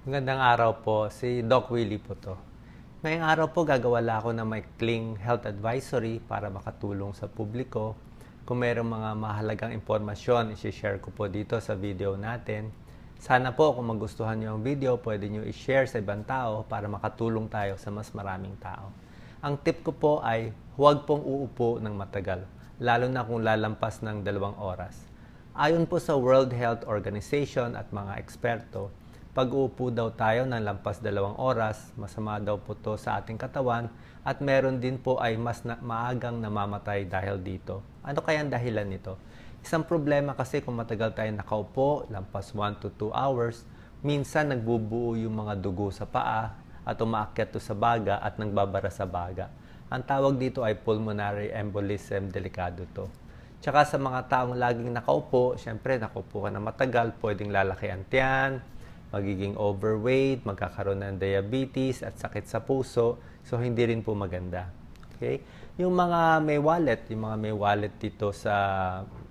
Magandang araw po. Si Doc Willie po to. Ngayong araw po gagawa ako ng maikling health advisory para makatulong sa publiko. Kung mayroong mga mahalagang impormasyon, isi-share ko po dito sa video natin. Sana po kung magustuhan niyo ang video, pwede niyo i-share sa ibang tao para makatulong tayo sa mas maraming tao. Ang tip ko po ay huwag pong uupo ng matagal, lalo na kung lalampas ng dalawang oras. Ayon po sa World Health Organization at mga eksperto, pag uupo daw tayo ng lampas dalawang oras, masama daw po to sa ating katawan at meron din po ay mas na, maagang namamatay dahil dito. Ano kaya ang dahilan nito? Isang problema kasi kung matagal tayo nakaupo, lampas 1 to 2 hours, minsan nagbubuo yung mga dugo sa paa at umaakyat to sa baga at nagbabara sa baga. Ang tawag dito ay pulmonary embolism, delikado to. Tsaka sa mga taong laging nakaupo, syempre nakaupo ka na matagal, pwedeng lalaki ang tiyan, magiging overweight, magkakaroon ng diabetes at sakit sa puso. So, hindi rin po maganda. Okay? Yung mga may wallet, yung mga may wallet dito sa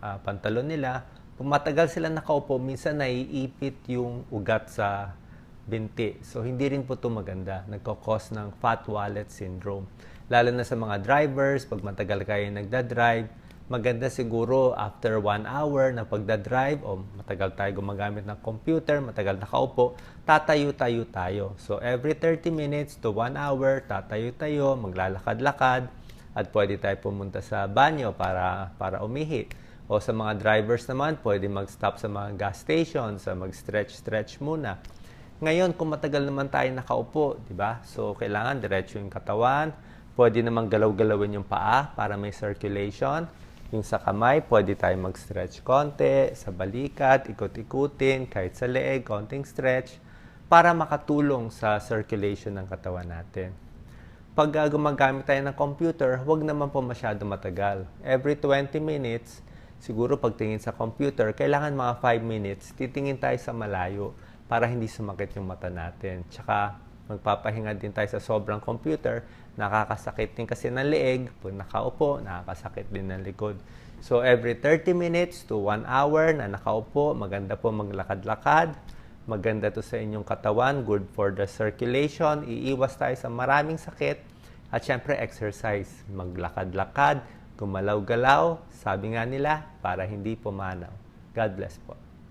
uh, pantalon nila, kung matagal sila nakaupo, minsan naiipit yung ugat sa binti. So, hindi rin po ito maganda. Nagkakos ng fat wallet syndrome. Lalo na sa mga drivers, pag matagal kayo nagda-drive, maganda siguro after one hour na pagdadrive o matagal tayo gumagamit ng computer, matagal nakaupo, tatayo-tayo tayo. So every 30 minutes to 1 hour, tatayo-tayo, maglalakad-lakad at pwede tayo pumunta sa banyo para, para umihi. O sa mga drivers naman, pwede mag-stop sa mga gas station, sa mag-stretch-stretch muna. Ngayon, kung matagal naman tayo nakaupo, di ba? So, kailangan diretso yung katawan. Pwede naman galaw-galawin yung paa para may circulation. Yung sa kamay, pwede tayo mag-stretch konti, sa balikat, ikot-ikutin, kahit sa leeg, konting stretch, para makatulong sa circulation ng katawan natin. Pag uh, gumagamit tayo ng computer, huwag naman po masyado matagal. Every 20 minutes, siguro pagtingin sa computer, kailangan mga 5 minutes, titingin tayo sa malayo para hindi sumakit yung mata natin. Tsaka, magpapahinga din tayo sa sobrang computer, nakakasakit din kasi ng leeg, pag nakaupo, nakakasakit din ng likod. So every 30 minutes to 1 hour na nakaupo, maganda po maglakad-lakad. Maganda to sa inyong katawan, good for the circulation, iiwas tayo sa maraming sakit. At syempre exercise, maglakad-lakad, gumalaw-galaw, sabi nga nila, para hindi pumanaw. God bless po.